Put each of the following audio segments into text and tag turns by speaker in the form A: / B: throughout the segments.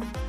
A: thank you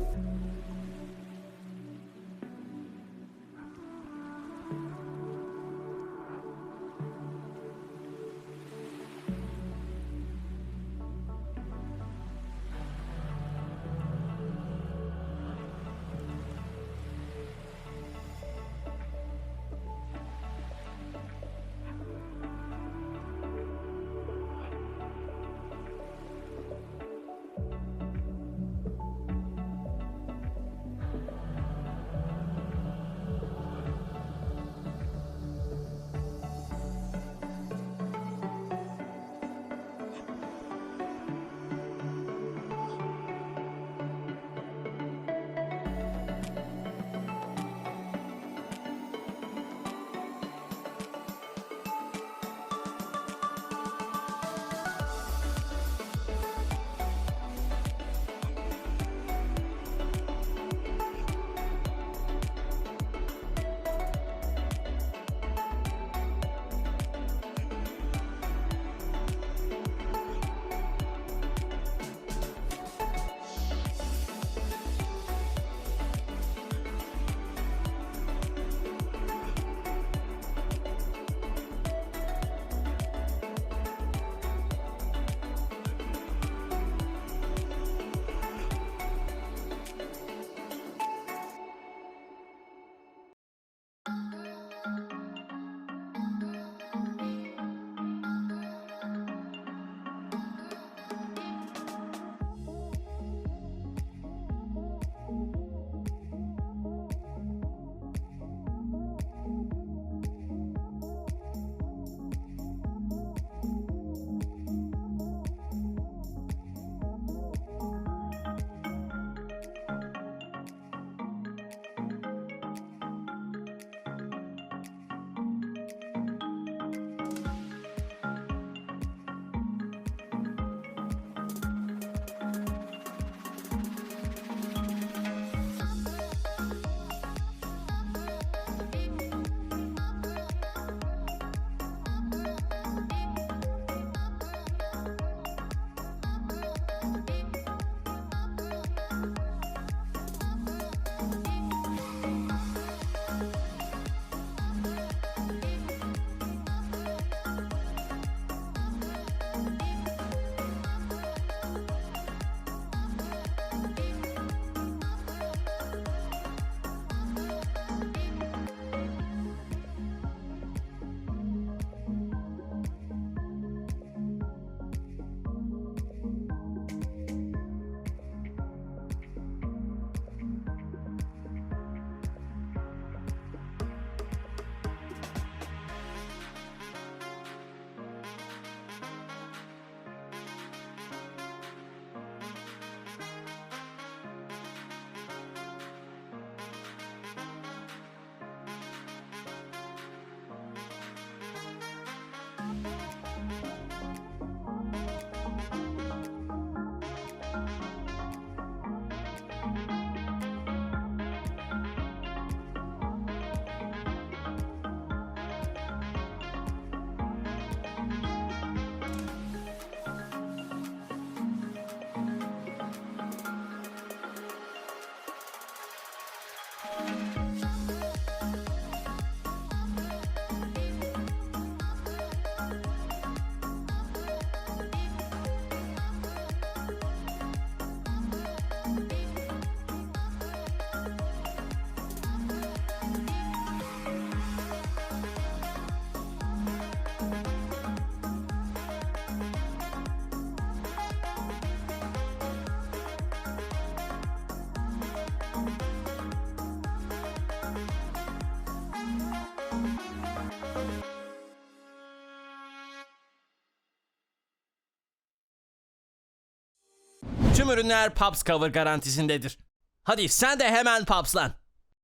A: Thank you. Tüm ürünler Paps Cover garantisindedir. Hadi sen de hemen Papslan.